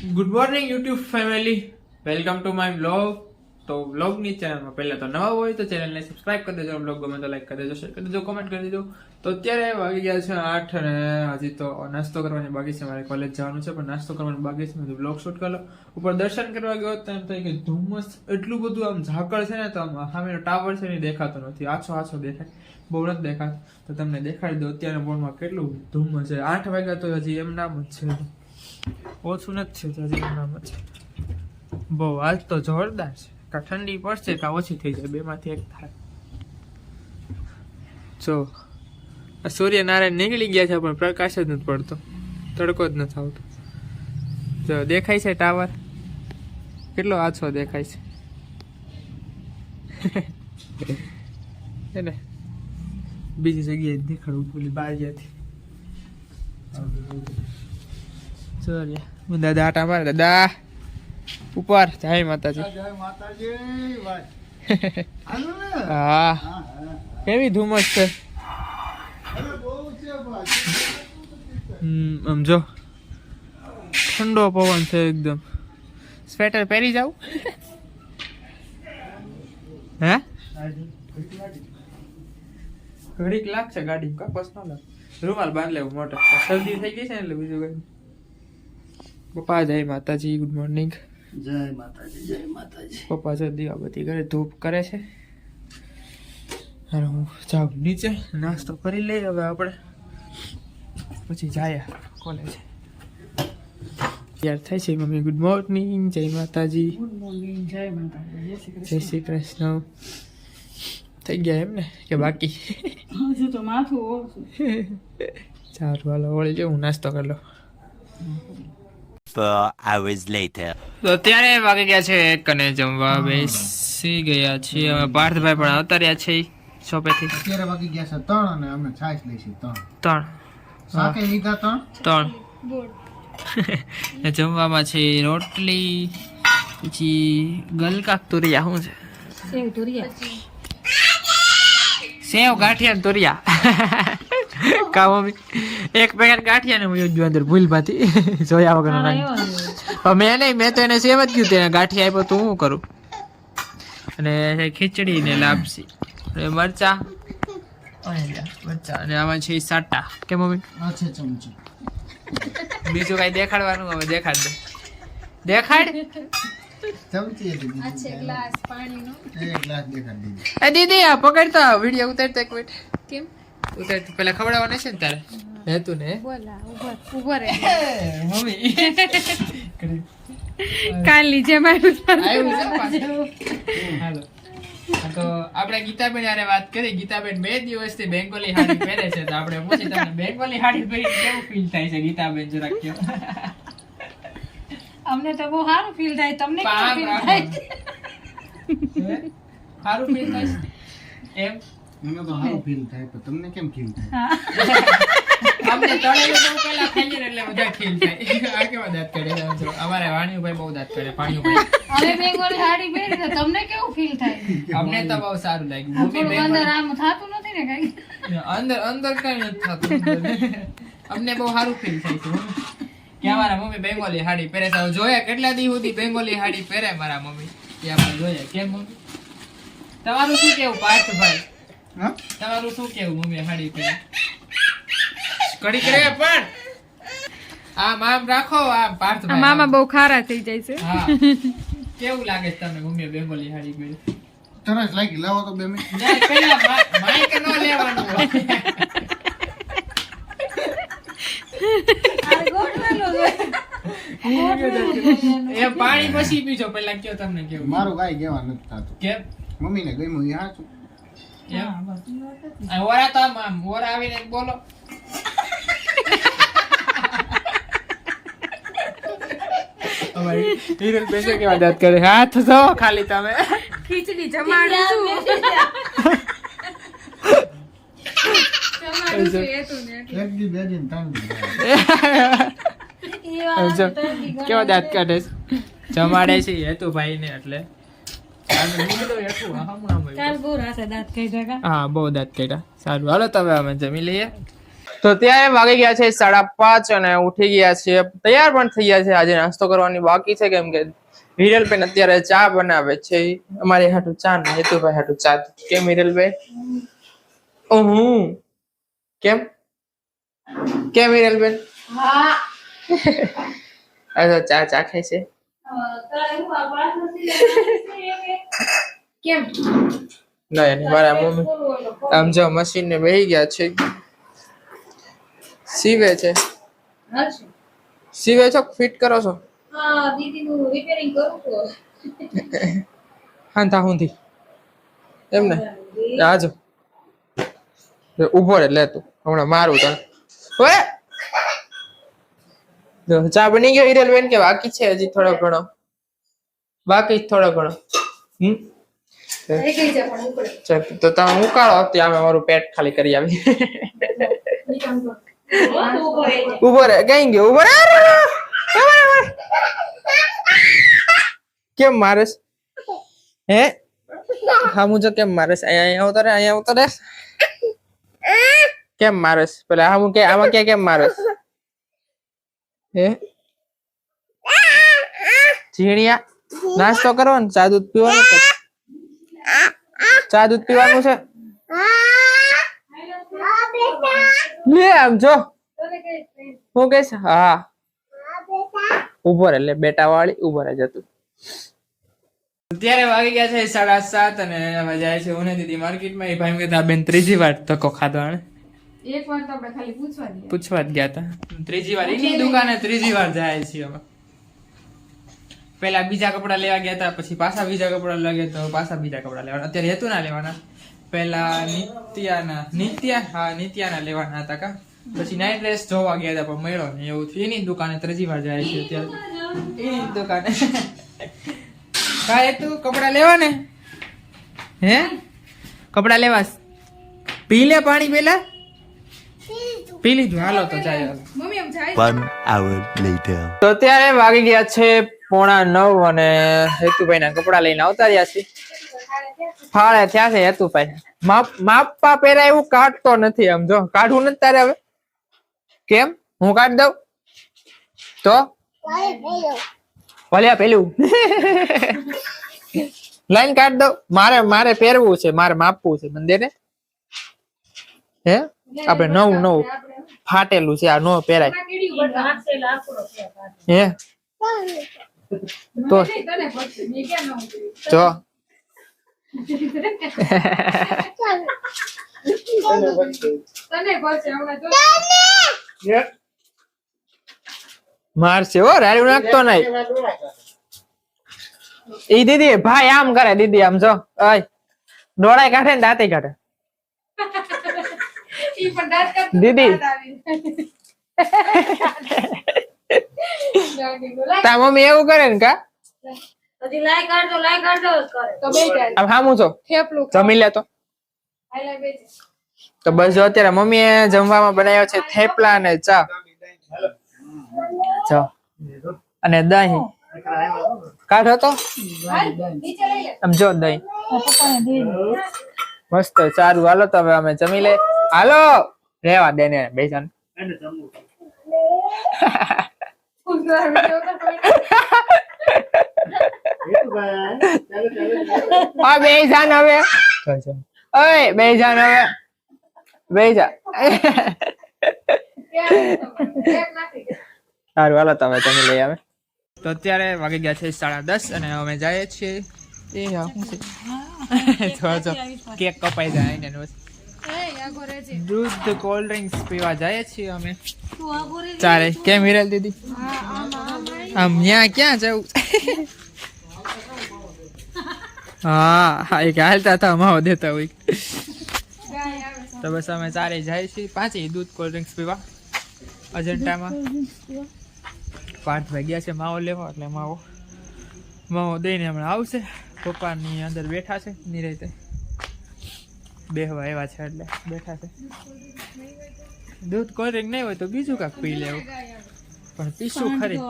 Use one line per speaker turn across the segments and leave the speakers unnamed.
Good morning YouTube family welcome to my blog તો બ્લોગની ચેનલમાં પહેલાં તો નવા હોય તો ચેનલને સબસ્ક્રાઇબ કરી દેજો. બ્લોગ ગમે તો લાઈક કરી દેજો શેર કરી દેજો કોમેન્ટ કરી દેજો. તો અત્યારે વાગી ગયા છે આઠ અને હજી તો નાસ્તો કરવાની બાકી છે. મારે કોલેજ જવાનું છે, પણ નાસ્તો કરવાનું બાકી છે. મેં બ્લોગ શૂટ કરો ઉપર દર્શન કરવા ગયો તો એમ થાય કે ધુમ્મસ એટલું બધું આમ ઝાકળ છે ને, તો આમ સામેનો ટાવર છે ને દેખાતો નથી. આછો આછો દેખાય. બહુ નથી દેખાતો. તો તમને દેખાડી દો અત્યારે બોર્ડમાં કેટલું ધુમ્મસ છે. આઠ વાગ્યા તો હજી એમ નામ જ છે. ઓછું નથી થયું છે. બહુ, આજ તો જોરદાર છે. કાં ઠંડી પડશે કા ઓછી થઈ જાય, બેમાંથી એક થાય. જો સૂર્યનારાયણ નીકળી ગયા છે, પણ પ્રકાશ જ નથી પડતો. તડકો જ નથી આવતો. જો, દેખાય છે ટાવર? કેટલો આછો દેખાય છે? એને બીજી જગ્યાએ દેખાડવું પેલી બારીયાથી હું દાદા આટા મારે દાદા. ઉપર જય માતાજી.
જય માતાજી ભાઈ.
હા. કેવી ધુમ્મસ છે? આમ જો. ઠંડો પવન છે એકદમ. સ્વેટર પહેરી જાવ હે? ઘડીક લાગશે ગાડી ન લાગે. રૂમાલ બાંધ લેવું મોટો. શરદી થઈ ગઈ છે ને એટલે બીજું કઈ? પપ્પા જય માતાજી ગુડ મોર્નિંગ
જય માતાજી જય માતાજી.
પપ્પા જો દીવાબત્તી કરે ધૂપ કરે છે. અને હું જાઉં નીચે નાસ્તો કરી લઈએ હવે આપણે. પછી જાય કોલેજ તૈયાર થાય છે મમ્મી ગુડ મોર્નિંગ જય માતાજી.
ગુડ મોર્નિંગ જય માતાજી જય શ્રી
કૃષ્ણ. થઈ ગયા એમ ને કે બાકી?
હજુ તો માથું
ચાર વાલો વળી જો હું નાસ્તો કરી લઉં.
Four hours later.
તો અત્યારે વાગી ગયા છે એક અને જમવા બેસી ગયા છીએ. હવે પાર્થભાઈ પણ આવતા રહ્યા છે શોપેથી.
અત્યારે વાગી ગયા છે ત્રણ અને અમે છાશ લઈશું ત્રણ.
ત્રણ.
સાથે લીધા ત્રણ?
ત્રણ. ને જમવામાં છે રોટલી પછી ગલકાક તુરિયા શું છે?
સેવ તુરિયા.
સેવ ગાંઠિયા તુરિયા. કા મમ્મી? એક પેકેટ ગાંઠિયા ને હું અંદર ભાતી જોયા વગર મેં નહીં મેં તો એને સેવ જ કીધું તેને ગાંઠિયા આપ્યો તો હું કરું? અને ખીચડી ને લાપસી. અને મરચા. અને મરચા. અને આમાં છે સાટા. કે મમ્મી?
ચમચી.
બીજું કઈ દેખાડવાનું? હવે દેખાડ દે. દેખાડ?
ચમચી હતી બીજી ગ્લાસ પાણીનો. એક ગ્લાસ દેખાડી
દીદી આ પકડતા વીડિયો ઉતાર એક મિનિટ કેમ? તું પેલા ખવડાવવાનું છે ને તારે? હે. તું ને મમ્મી.
કાલ લીજે મારું
હાલો. તો આપણે ગીતાબેન હારે વાત કરી. ગીતાબેન બે દિવસથી બેંગોલી હાડી પહેરે છે તો આપણે પૂછી તમને બેંગોલી હાડી પહેરી કેવું ફીલ થાય છે ગીતાબેન જરાક કહો?
અમને તો બહુ સારું ફીલ થાય. તમને કેવું ફીલ થાય?
સારું ફીલ થાય એમ?
મને તો સારું ફીલ થાય પણ તમને કેમ ફીલ થાય?
અમને તળેલું બહુ પહેલા ખાઈએ ને એટલે બધા ફીલ થાય. આ કેવા દાંત કાઢે છે? અમારે વાણીભાઈ બહુ દાંત કાઢે પાણીભાઈ
અમે બેંગોલી સાડી પહેરી તો તમને કેવું ફીલ થાય?
અમને તો બહુ સારું લાગ્યું. મમ્મી
અંદર આમ થાતું નથી ને કઈ?
અંદર અંદર કઈ નથી થાતું અમને બહુ સારું ફીલ થાય છે કે અમારા મમ્મી બેંગોલી હાડી પહેરે છે? જોયા કેટલા દી સુધી બેંગોલી હાડી પહેરે મારા મમ્મી? કે આપણે જોયા? કેમ મમ્મી? તમારું શું કેવું પાર્થભાઈ?
હા?
તમારું શું કેવું મમ્મી હાડી પહેરે કડી કરે પણ. આમ આમ રાખો આમ પાર્થ
મામા બહુ ખારા થઈ જાય છે.
હા. કેવું લાગે છે તમને મમ્મી બેંગોલી હાડી પહેરી
તરસ લાગી લાવો તો બે મિનિટ.
માઈક ન લેવાનું. એ પાણી પછી પીજો પેલા કયો તમને કેવું?
મારું કાંઈ કહેવા નથી થતું.
કેમ?
મમ્મીને ગમ્યું એ સાચું
ઓરા તો આમ આમ ઓરા આવીને બોલો. હિરલ બેસે કેવા દાંત કરે? હાથ જો ખાલી તમે.
ખીચડી જમાડું છું. તું
તો
કેવા દાંત કાઢે જમાડે છે હેતુભાઈ ને એટલે. હા બહુ દાંત કાઢ્યા. સારું હાલો તમે અમે જમી લઈએ. તો ત્યારે વાગી ગયા છે સાડા પાંચ અને ઉઠી ગયા છે. તૈયાર પણ થઈ ગયા છે. આજે નાસ્તો કરવાની બાકી છે કેમ કે હિરલબેન અત્યારે ચા બનાવે છે. અમારે હાટું ચા ને હેતુભાઈ હાટું ચા. કેમ હિરલબેન ઓહું કેમ? કેમ હિરલબેન
હા.
અચ્છા ચા ચા ખાય છે.
કેમ?
ના મારા મમ્મી આમ જો મશીન ને બેહી ગયા છે. સીવે છે. સીવે છો ફિટ કરો છો?
હા દીદીનું રિપેરિંગ કરું છું
હાંતા હુંથી એમ ને? આજો ઊભો રે લે તું. હમણાં મારું તને. ઓય! ચા બની ગયો હિરલ બેન કે બાકી છે હજી થોડો ઘણો? બાકી થોડો ઘણો. હમ? તો તમે ઉકાળો ત્યાં અમારું મારું પેટ ખાલી કરી આવી ઊભો રે કઈ ગયો ઊભો રે. કેમ મારેસ? હે? હા મુજો કેમ મારેસ? અહીંયા અહીંયા ઉતરે અહીંયા ઉતરે. કેમ મારેસ? પેલા હા હું કે આમાં કે કેમ મારેસ? હે? ઝીણિયા, નાસ્તો કરો ને ચા દૂધ પીવાનું ચા દૂધ પીવાનું છે? લે આમ જો. હું કહીશ હા. ઊભો રે બેટા વાળી ઊભો રે જતું. અત્યારે વાગી ગયા છે સાડા સાત અને હવે જાય છે ઉને દીદી માર્કેટમાં. એ ભાઈ કે બેન ત્રીજી વાર તકો ખાધો આણે.
એક વાર તો આપણે ખાલી પૂછવા ગયા
પૂછવા જ ગયા હતા ત્રીજી વાર એની દુકાને ત્રીજી વાર જાય છીએ અમે પેલા બીજા કપડા લેવા ગયા હતા પછી પાછા બીજા કપડા લેવા ગયા તો પાછા બીજા કપડા લેવાના. અત્યારે હેતુ ના લેવાના. પેલા નિત્યાના નિત્યા હા નિત્યાના લેવાના હતા કા. પછી નાઇટ ડ્રેસ જોવા ગયા હતા પણ મળ્યો ને એવું થયું. એની દુકાને ત્રીજી વાર જાય છે અત્યારે. એની દુકાને. કાંઈ તું કપડા લેવા ને? હે? કપડા લેવા. પી લે પાણી પેલા પી લીધું હાલો તો જાય
One hour later.
તો અત્યારે વાગી ગયા છે પોણા નવ અને હેતુભાઈ ના કપડા લઈને આવતા રહ્યા છે. ફાળે ત્યાં છે હેતુભાઈ. માપ પહેલા એવું કાઢતો નથી આમ જો કાઢવું નથી તારે હવે? કેમ? હું કાઢ દઉં? તો? ભલે પેલું લાઈન કાઢ દઉં. મારે મારે પહેરવું છે મારે માપવું છે મંદિરે. હે? આપણે નવું નવું. ફાટેલું છે, આ નો પહેરાય. હે? તો જો. મારશે, હો રાડ્યું નાખતો નહીં. ઈ દીદી, ભાઈ આમ કરે, દીદી, આમ જો અય ડોળાય કાઢે ને દાંતે કાઢે. દીદી. તા મમ્મી એવું કરે ને કા?
હજી લાય કાઢો લાય કાઢો કરે
તો બે જાય
આમ હામું છો
થેપલું
જમી લે તો. તો બસ જો અત્યારે મમ્મીએ જમવામાં બનાવ્યો છે થેપલા અને ચા. ચા. અને દહીં. કાઢો તો.
લઈ
આમ જો દહીં. મસ્ત સારું હાલો તો હવે અમે જમી લે. હાલો. રેવા દે ને બે જણ
ઉતાર વિડિયો તો કોઈ
આ બે જાન હવે. ઓય બે જાન હવે. બે જા. સારું હાલો તમે તમે લઈ આવે. તો અત્યારે વાગી ગયા છે સાડા દસ અને અમે જઈએ છીએ. એ હા. કેક કપાઈ જાય ને દૂધ કોલ્ડ ડ્રિંક્સ પીવા જઈએ છીએ અમે. ચાલે કેમ હિરલ દીદી? આમ ત્યાં ક્યાં જવું હા હા એક હાલતા હતા માવો દેતા હોય. તો બસ અમે ચારે જાય છીએ. પાંચે દૂધ કોલ્ડ ડ્રિંક્સ પીવા. અજંટામાં. પાંચ વાગ્યા છે માવો લેવા એટલે માવો માવો દઈને હમણાં આવશે. પપ્પાની અંદર બેઠા છે નિરાતે બેહવા આવ્યા છે એટલે બેઠા છે. દૂધ કોલ્ડ ડ્રિંક નહીં હોય તો બીજું કાંક પી લેવું. પણ પીશું ખરી.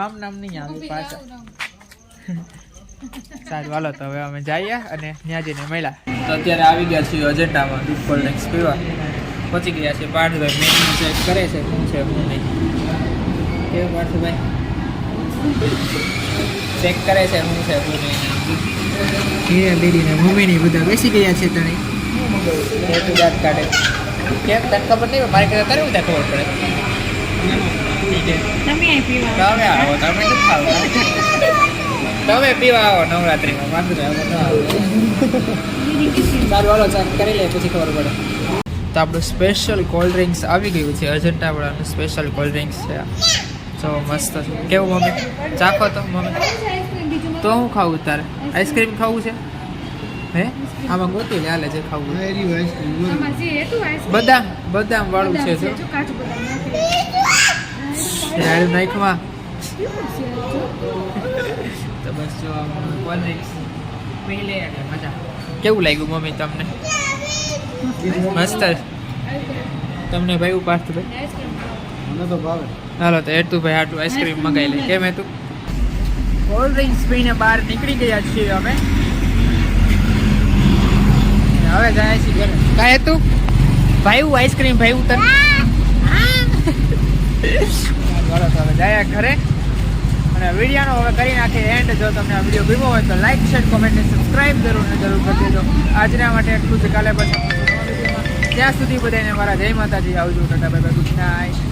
આમ નામ નહીં આવે પાછા. સારું હાલો તો હવે અમે જઈએ અને ત્યાં જઈને મળ્યા. તો અત્યારે આવી ગયા છીએ અજેન્ડામાં દૂધ કોલ્ડ ડ્રિંક્સ પીવા. પહોંચી ગયા છે પાર્થભાઈ મેનુ ચેક કરે છે શું છે શું નહીં. કેવું પાર્થભાઈ? ચેક કરે છે શું છે શું નહીં. હીરા બેરીને મમ્મીની બધા બેસી ગયા છે હેતુ દાંત કાઢે. કેમ? તને ખબર નહીં? મારે કહેતા તારે બધા ખબર પડે.
તમે પીવા
તમે આવો તમે ખાવ તમે પીવા આવો નવરાત્રીમાં વાંધો નહીં આવો. સારું હાલો ચાલ કરી લે પછી ખબર પડે. તો આપણું સ્પેશિયલ કોલ્ડ ડ્રિંક્સ આવી ગયું છે અજંટા વાળાનું સ્પેશિયલ કોલ્ડ ડ્રિંક્સ છે. જો મસ્ત છે. કેવું મમ્મી? ચાખો તો મમ્મી? તો હું ખાવું તારે? આઈસ્ક્રીમ ખાવું છે? હે? આમાં ગોતી લે હાલે જે ખાવું બદામ બદામ વાળું છે જો. નાખમાં
કેવું
તો બસ જો કોલ્ડ ડ્રિંક્સ પી લે મજા. કેવું લાગ્યું મમ્મી તમને? મસ્ત તમને ભાઈ ઉપાડતું ભાઈ
આઈસ્ક્રીમ
મને તો ભાવે.
હાલો તો હેતુભાઈ હાટું આઈસ્ક્રીમ મંગાવી લે. કેમ હેતું? કોલ્ડ ડ્રિંક્સ પીને બહાર નીકળી ગયા છીએ અમે. હવે જાય છે ઘરે. કા હેતુ? ભાઈ આઈસ્ક્રીમ ભાઈ તને હવે જાય ઘરે. અને વિડીયોનો હવે કરી નાખીએ એન્ડ જો તમને આ વીડિયો ગમ્યો હોય તો લાઈક શેર કોમેન્ટ અને સબસ્ક્રાઇબ જરૂર ને જરૂર કરી દેજો. આજના માટે એટલું જ. કાલે પછી ત્યાં સુધી બધાને મારા જય માતાજી. આવજો tata bye bye good night